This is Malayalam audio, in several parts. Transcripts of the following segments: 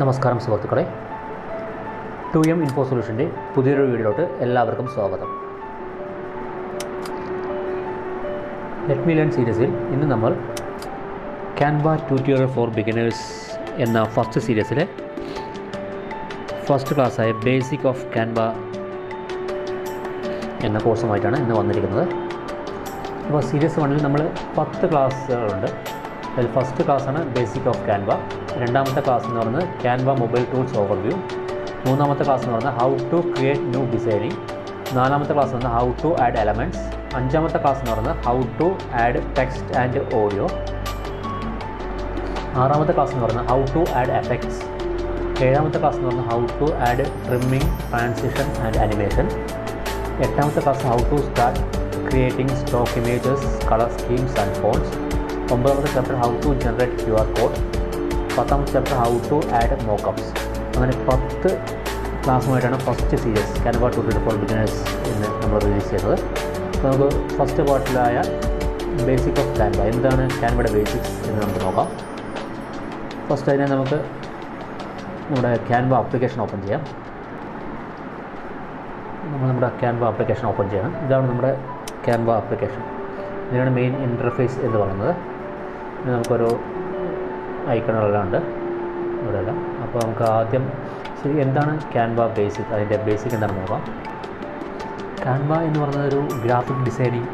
നമസ്കാരം സുഹൃത്തുക്കളെ. ടു എം ഇൻഫോ സൊല്യൂഷന്റെ പുതിയൊരു വീഡിയോയിലോട്ട് എല്ലാവർക്കും സ്വാഗതം. ലെറ്റ് മീ ലേൺ സീരീസിൽ ഇന്ന് നമ്മൾ ക്യാൻവ ട്യൂട്ടോറിയൽ ഫോർ ബിഗിനേഴ്സ് എന്ന ഫസ്റ്റ് സീരീസിലെ ഫസ്റ്റ് ക്ലാസ്സായ ബേസിക് ഓഫ് ക്യാൻവ എന്ന കോഴ്സുമായിട്ടാണ് ഇന്ന് വന്നിരിക്കുന്നത്. അപ്പോൾ സീരീസ് വണ്ണിൽ നമ്മൾ പത്ത് ക്ലാസ്സുകളുണ്ട് അതിൽ ഫസ്റ്റ് ക്ലാസ്സാണ് ബേസിക് ഓഫ് ക്യാൻവ രണ്ടാമത്തെ ക്ലാസ് എന്ന് പറയുന്നത് ക്യാൻവ മൊബൈൽ ടൂൾസ് ഓവർവ്യൂ മൂന്നാമത്തെ ക്ലാസ് എന്ന് പറയുന്നത് how to create new designing നാലാമത്തെ ക്ലാസ് എന്ന് ഹൗ ടു ആഡ് എലമെന്റ്സ് അഞ്ചാമത്തെ ക്ലാസ് എന്ന് പറയുന്നത് how to add text and audio ആറാമത്തെ ക്ലാസ് എന്ന് പറയുന്നത് ഹൗ ടു ആഡ് എഫക്ട്സ് ഏഴാമത്തെ ക്ലാസ് എന്ന് പറയുന്നത് how to add trimming transition and animation എട്ടാമത്തെ class how to start creating stock images colour schemes and fonts ഒമ്പതാമത്തെ chapter how to generate Q R code പത്താമത്തെ chapter how to add mockups അങ്ങനെ പത്ത് ക്ലാസ്സുമായിട്ടാണ് first series Canva to for beginners എന്ന് നമ്മൾ റിലീസ് ചെയ്തത്. അപ്പോൾ നമുക്ക് ഫസ്റ്റ് പാർട്ടിലായ ബേസിക് ഓഫ് കാൻവ എന്താണ് കാൻവയുടെ ബേസിക്സ് എന്ന് നമുക്ക് നോക്കാം. ഫസ്റ്റ് അതിനെ നമുക്ക് നമ്മുടെ ക്യാൻവ ആപ്ലിക്കേഷൻ ഓപ്പൺ ചെയ്യാം. നമ്മൾ നമ്മുടെ ക്യാൻവ ആപ്ലിക്കേഷൻ ഓപ്പൺ ചെയ്യണം. ഇതാണ് നമ്മുടെ ക്യാൻവ ആപ്ലിക്കേഷൻ ഇതിനാണ് മെയിൻ ഇന്റർഫേസ് എന്ന് പറയുന്നത്. നമുക്കൊരു ഐക്കണുകളുണ്ട് ഇവിടെയെല്ലാം. അപ്പോൾ നമുക്ക് ആദ്യം ശരി എന്താണ് ക്യാൻവ ബേസിക് അതിന്റെ ബേസിക് എന്താണെന്ന് നോക്കാം. ക്യാൻവ എന്ന് പറയുന്നത് ഒരു ഗ്രാഫിക് ഡിസൈനിങ്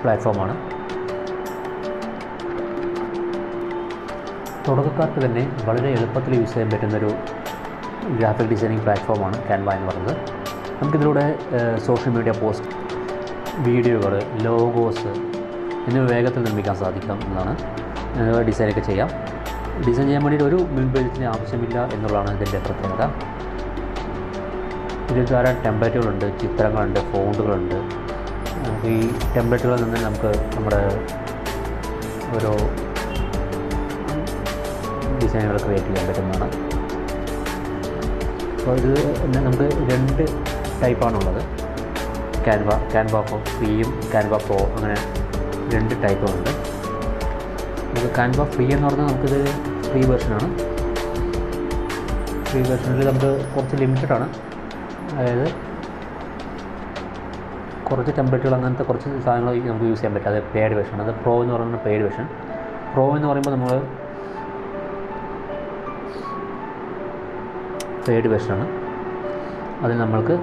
പ്ലാറ്റ്ഫോമാണ് തുടക്കക്കാർക്ക് തന്നെ വളരെ എളുപ്പത്തിൽ യൂസ് ചെയ്യാൻ പറ്റുന്നൊരു ഗ്രാഫിക് ഡിസൈനിങ് പ്ലാറ്റ്ഫോമാണ് ക്യാൻവ എന്ന് പറയുന്നത്. നമുക്കിതിലൂടെ സോഷ്യൽ മീഡിയ പോസ്റ്റ് വീഡിയോകൾ ലോഗോസ് എന്നിവ വേഗത്തിൽ നിർമ്മിക്കാൻ സാധിക്കാം എന്നാണ് ഡിസൈനൊക്കെ ചെയ്യാം. ഡിസൈൻ ചെയ്യാൻ വേണ്ടിയിട്ട് ഒരു മുൻപെഴുത്തിന് ആവശ്യമില്ല എന്നുള്ളതാണ് ഇതിന്റെ പ്രത്യേകത. ഇതിൽ ധാരാളം ടെംപ്ലേറ്റുകളുണ്ട് ചിത്രങ്ങളുണ്ട് ഫോണ്ടുകളുണ്ട് ഈ ടെംപ്ലേറ്റുകളിൽ നിന്ന് നമുക്ക് നമ്മുടെ ഓരോ ഡിസൈനുകൾ ക്രിയേറ്റ് ചെയ്യാൻ പറ്റുന്നതാണ്. അപ്പോൾ ഇത് നമുക്ക് രണ്ട് ടൈപ്പാണുള്ളത് ക്യാൻവ ക്യാൻവ പ്രോ ഫ്രീയും ക്യാൻവ പ്രോ അങ്ങനെ രണ്ട് ടൈപ്പുണ്ട് നമുക്ക് കാൻവ ഫ്രീ എന്ന് പറഞ്ഞാൽ നമുക്കിത് ഫ്രീ വേർഷനാണ് ഫ്രീ വേർഷനിൽ നമുക്ക് കുറച്ച് ലിമിറ്റഡ് ആണ്. അതായത് കുറച്ച് ടെംപ്ലേറ്റുകൾ അങ്ങനത്തെ കുറച്ച് സാധനങ്ങൾ നമുക്ക് യൂസ് ചെയ്യാൻ പറ്റും. അത് പേഡ് വേർഷൻ അത് പ്രോ എന്ന് പറയുന്നത് പേഡ് വേർഷൻ പ്രോ എന്ന് പറയുമ്പോൾ നമ്മൾ പേഡ് വേർഷനാണ് അതിൽ നമ്മൾക്ക്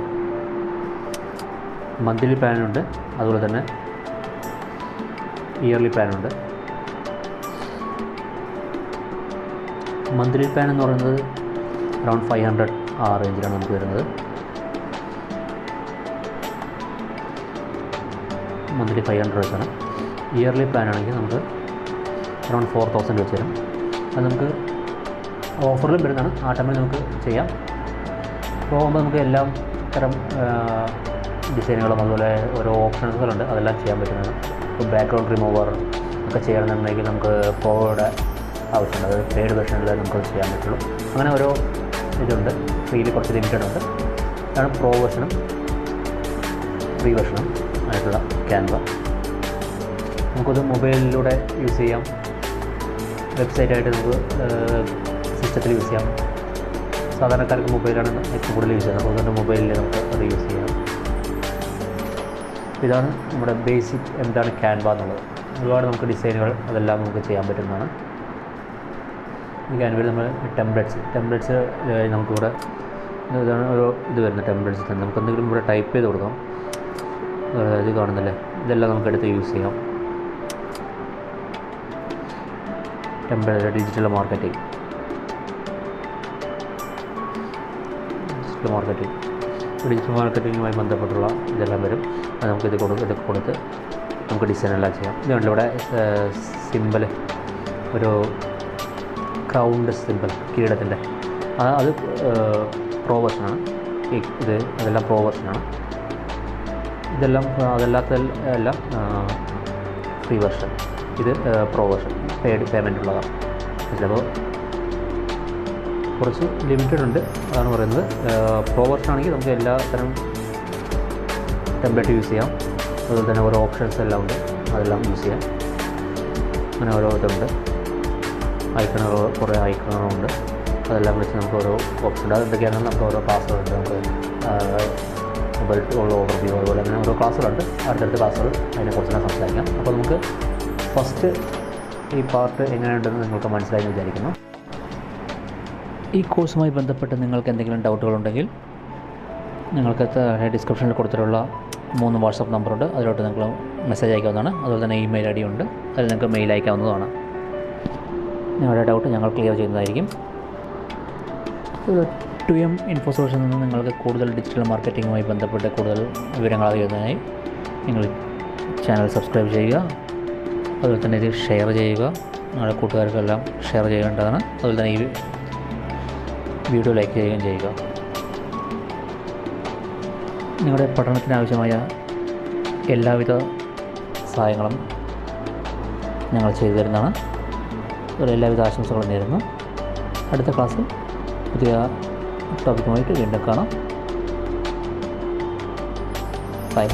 മന്ത്ലി പ്ലാനുണ്ട് അതുപോലെ തന്നെ ഇയർലി പ്ലാനുണ്ട് മന്ത്ലി പ്ലാൻ എന്ന് പറയുന്നത് അറൗണ്ട് ഫൈവ് ഹൺഡ്രഡ് ആ റേഞ്ചിലാണ് നമുക്ക് വരുന്നത്. മന്ത്ലി ഫൈവ് ഹൺഡ്രഡ് വെച്ചാണ്. ഇയർലി പ്ലാൻ ആണെങ്കിൽ നമുക്ക് അറൗണ്ട് ഫോർ തൗസൻഡ് വെച്ച് തരും. അത് നമുക്ക് ഓഫറിലും വരുന്നതാണ്. ആ ടൈമിൽ നമുക്ക് ചെയ്യാം. പോകുമ്പോൾ നമുക്ക് എല്ലാം തരം ഡിസൈനുകളും അതുപോലെ ഓരോ ഓപ്ഷൻസുകളുണ്ട് അതെല്ലാം ചെയ്യാൻ പറ്റുന്നതാണ്. ബാക്ക്ഗ്രൗണ്ട് റിമൂവർ ഒക്കെ ചെയ്യണമെന്നുണ്ടെങ്കിൽ നമുക്ക് പ്രോയുടെ ആവശ്യമുണ്ട്. അതായത് പെയ്ഡ് വെർഷനിൽ നമുക്ക് ചെയ്യാൻ പറ്റുള്ളൂ. അങ്ങനെ ഓരോ ഇതുണ്ട്. ഫ്രീയിൽ കുറച്ച് ലിമിറ്റഡ് ഉണ്ട്. അതാണ് പ്രോ വെർഷനും ഫ്രീ വെർഷനും ആയിട്ടുള്ള ക്യാൻവ നമുക്കത് മൊബൈലിലൂടെ യൂസ് ചെയ്യാം. വെബ്സൈറ്റായിട്ട് നമുക്ക് സിസ്റ്റത്തിൽ യൂസ് ചെയ്യാം. സാധാരണക്കാർക്ക് മൊബൈലാണ് ഏറ്റവും കൂടുതൽ യൂസ് ചെയ്യുന്നത്. അതുകൊണ്ട് മൊബൈലിൽ നമുക്ക് അത് യൂസ് ചെയ്യാം. ഇതാണ് നമ്മുടെ ബേസിക് എന്താണ് ക്യാൻവ എന്നുള്ളത്. ഒരുപാട് നമുക്ക് ഡിസൈനുകൾ അതെല്ലാം നമുക്ക് ചെയ്യാൻ പറ്റുന്നതാണ്. ഈ ക്യാൻവയിൽ നമ്മൾ ടെംപ്ലേറ്റ്സ് ടെംപ്ലേറ്റ്സ് നമുക്കിവിടെ ഇതാണ് ഒരു ഇത് വരുന്നത് ടെംപ്ലേറ്റ്സ് തന്നെ. നമുക്ക് എന്തെങ്കിലും ഇവിടെ ടൈപ്പ് ചെയ്ത് കൊടുക്കാം. ഇത് കാണുന്നില്ലേ? ഇതെല്ലാം നമുക്ക് എടുത്ത് യൂസ് ചെയ്യാം. Template digital marketing digital marketing digital മാർക്കറ്റിങ്ങുമായി ബന്ധപ്പെട്ടുള്ള ഇതെല്ലാം വരും. അത് നമുക്കിത് കൊടുക്കും ഇതൊക്കെ കൊടുത്ത് നമുക്ക് ഡിസൈൻ എല്ലാം ചെയ്യാം. ഇതുകൊണ്ട് ഇവിടെ സിമ്പിൾ ഒരു ക്രൗണ്ട് സിമ്പിൾ കിരീടത്തിന്റെ അത് പ്രോ വെർഷനാണ് ഇത് അതെല്ലാം പ്രോ വെർഷനാണ് ഇതെല്ലാം അതല്ലാത്ത എല്ലാം ഫ്രീ വെർഷൻ ഇത് പ്രോ വെർഷൻ പേയ്മെന്റ് ഉള്ളതാണ്. ചിലപ്പോൾ കുറച്ച് ലിമിറ്റഡ് ഉണ്ട്. അതാണ് പറയുന്നത്. പ്രോ വെർഷൻ ആണെങ്കിൽ നമുക്ക് എല്ലാ തരം ടെംപ്ലേറ്റ് യൂസ് ചെയ്യാം. അതുപോലെ തന്നെ ഓരോ ഓപ്ഷൻസ് എല്ലാം ഉണ്ട്. അതെല്ലാം യൂസ് ചെയ്യാം. അങ്ങനെ ഓരോ ഇതുണ്ട്. ഐക്കണുകൾ കുറേ ഐക്കണുകളുണ്ട് അതെല്ലാം വെച്ച് നമുക്ക് ഓരോ ഓപ്ഷൻ ഉണ്ട്. അത് എന്തൊക്കെയാണെന്ന് നമുക്ക് ഓരോ ക്ലാസ്സുകളുണ്ട് നമുക്ക് മൊബൈൽ ഉള്ള ഓവർവ്യൂ അതുപോലെ അങ്ങനെ ഓരോ ക്ലാസ്സുകളുണ്ട് അടുത്തടുത്ത ക്ലാസ്സുകൾ അതിനെക്കുറിച്ച് തന്നെ സംസാരിക്കാം. അപ്പോൾ നമുക്ക് ഫസ്റ്റ് ഈ പാർട്ട് എങ്ങനെയുണ്ടെന്ന് നിങ്ങൾക്ക് മനസ്സിലായി വിചാരിക്കുന്നു. ഈ കോഴ്സുമായി ബന്ധപ്പെട്ട് നിങ്ങൾക്ക് എന്തെങ്കിലും ഡൗട്ടുകളുണ്ടെങ്കിൽ നിങ്ങൾക്ക് ഡിസ്ക്രിപ്ഷനിൽ കൊടുത്തിട്ടുള്ള മൂന്ന് വാട്സപ്പ് നമ്പറുണ്ട്. അതിലോട്ട് നിങ്ങൾ മെസ്സേജ് അയക്കാവുന്നതാണ്. അതുപോലെ തന്നെ ഇമെയിൽ ഐ ഡി ഉണ്ട്. അതിൽ നിങ്ങൾക്ക് മെയിൽ അയക്കാവുന്നതാണ്. നിങ്ങളുടെ ഡൗട്ട് ഞങ്ങൾ ക്ലിയർ ചെയ്യുന്നതായിരിക്കും. ടു എം ഇൻഫോസോഴ്സിൽ നിന്ന് നിങ്ങൾക്ക് കൂടുതൽ ഡിജിറ്റൽ മാർക്കറ്റിങ്ങുമായി ബന്ധപ്പെട്ട് കൂടുതൽ വിവരങ്ങൾ അറിയുന്നതിനായി നിങ്ങൾ ചാനൽ സബ്സ്ക്രൈബ് ചെയ്യുക. അതുപോലെ തന്നെ ഇത് ഷെയർ ചെയ്യുക. നിങ്ങളുടെ കൂട്ടുകാർക്കെല്ലാം ഷെയർ ചെയ്യേണ്ടതാണ്. അതുപോലെ തന്നെ ഈ വീഡിയോ ലൈക്ക് ചെയ്യുകയും ചെയ്യുക. നിങ്ങളുടെ പഠനത്തിനാവശ്യമായ എല്ലാവിധ സഹായങ്ങളും ഞങ്ങൾ ചെയ്തു തരുന്നതാണ്. എല്ലാവിധ ആശംസകളും നേരുന്നു. അടുത്ത ക്ലാസ്സിൽ പുതിയ ടോപ്പിക്കുമായിട്ട് വീണ്ടും കാണാം. ബൈ